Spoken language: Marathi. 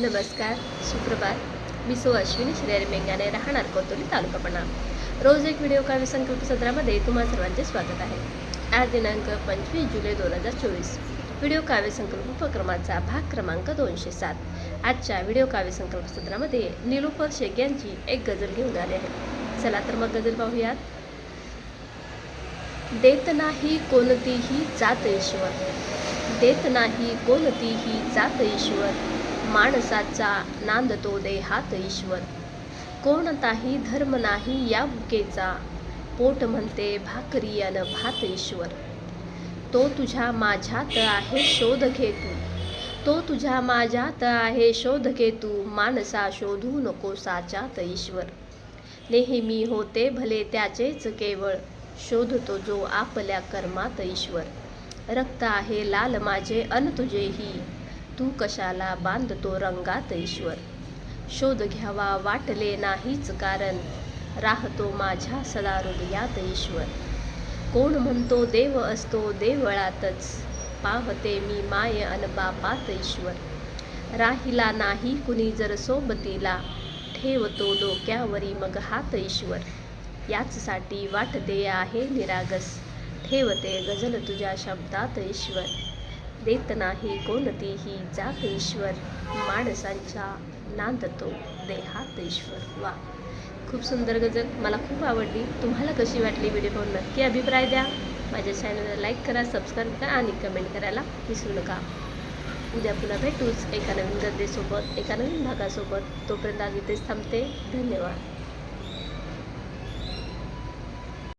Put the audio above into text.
नमस्कार सुप्रभात. मी सो अश्विनी श्रेयारी मेंगाने राहणार कोतोली तालुका पणा. रोज एक व्हिडिओ काव्य संकल्प सत्रामध्ये तुम्हा सर्वांचे स्वागत आहे. आज दिनांक पंचवीस जुलै दोन हजार चोवीस. व्हिडिओ काव्य संकल्प उपक्रमाचा भाग क्रमांक दोनशे सात. आजच्या व्हिडिओ काव्य संकल्प सत्रामध्ये निलुफर शेख यांची एक गजल घेऊन आली आहे. चला तर मग गजल पाहूयात. देत नाही कोणतीही जात ईश्वर. देत नाही कोणतीही जात ईश्वर. माणसाचा नांदतो देहात ईश्वर कोणताही धर्म नाही या भुकेचा पोट म्हणते भाकरी अन भात ईश्वर. तो तुझ्या माझ्यात आहे शोध घे तू तो तुझ्या माझ्यात आहे शोध घे तू माणसा शोधू नको साच्यात ईश्वर. नेहमी होते भले त्याचेच केवळ. शोधतो जो आपल्या कर्मात ईश्वर. रक्त आहे लाल माझे अन तुझेही. तू कशाला बांधतो रंगात ईश्वर? शोध घ्यावा वाटले नाहीच कारण. राहतो माझ्या सदा हृदयात ईश्वर. कोण म्हणतो देव असतो देवळातच. पाहते मी माय अन बापात ईश्वर. राहिला नाही कुणी जर सोबतीला. ठेवतो डोक्यावरी मग हात ईश्वर. याचसाठी वाटते आहे निरागस. ठेवते गझल तुझ्या शब्दात ईश्वर. देत नाही कोणतीही जात ईश्वर माणसांच्या नांदतो देहात ईश्वर वा. खूप सुंदर गझल मला खूप आवडली. तुम्हाला कशी वाटली व्हिडिओ पाहून नक्की अभिप्राय द्या. माझ्या चॅनलला लाईक करा सबस्क्राईब करा आणि कमेंट करायला विसरू नका. उद्या पुन्हा भेटूच एका नवीन गद्देसोबत एका नवीन भागासोबत. तोपर्यंत आज इथेच थांबते. धन्यवाद.